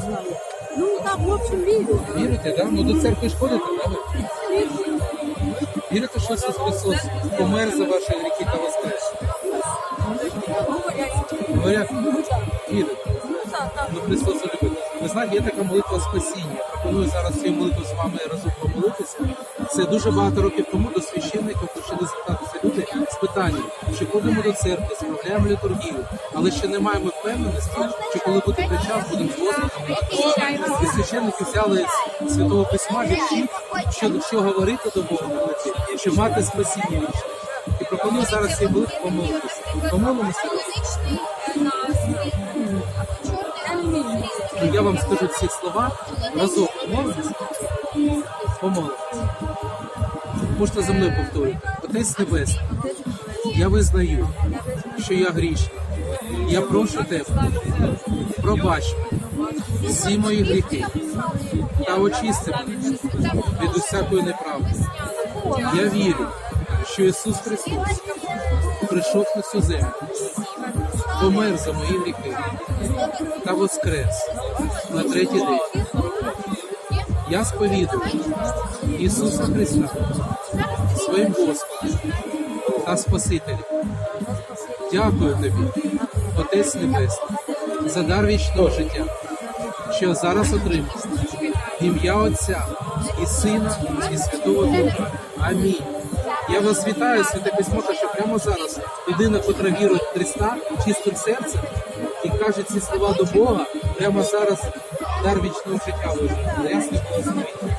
знає. Ну так, в общем, вірю. Вірите, да? Ну до церкви ж ходите, да? Вірите, що Ісус Христос помер за ваші гріхи та воскрес? Говорять. Вірите. Ну так, так. Ну, Христос любить. Ви знаєте, є така молитва спасіння. Пропоную зараз цю молитву з вами разом помолитися. Це дуже багато років тому до священників почали звертатися люди з питанням, чи ходимо до церкви, справляємо літургію, але ще не маємо впевненості, що коли буде час, будемо згодом. І священники взяли з святого письма що, що говорити до Бога, молитві, щоб мати спасіння. І пропоную зараз цю молитву помолитися. Помолимося. Я вам скажу ці слова разом помолитися. Помолитися. Можете за мною повторити. Отець Небесний, я визнаю, що я грішний. Я прошу тебе, пробач всі мої гріхи та очисти мене від усякої неправди. Я вірю, що Ісус Христос прийшов на цю землю, помер за мої гріхи та воскрес на третій день. Я сповідую Ісуса Христа своїм Господом та Спасителем. Дякую тобі, Отець Небесний, за дар вічного життя, що зараз отримав. Ім'я Отця і Сина, і Святого Духа. Амінь. Я вас вітаю, святе письмо, що прямо зараз людина, котра вірить в Христа чистим серцем і каже ці слова до Бога, прямо зараз дар вічного життя Бог.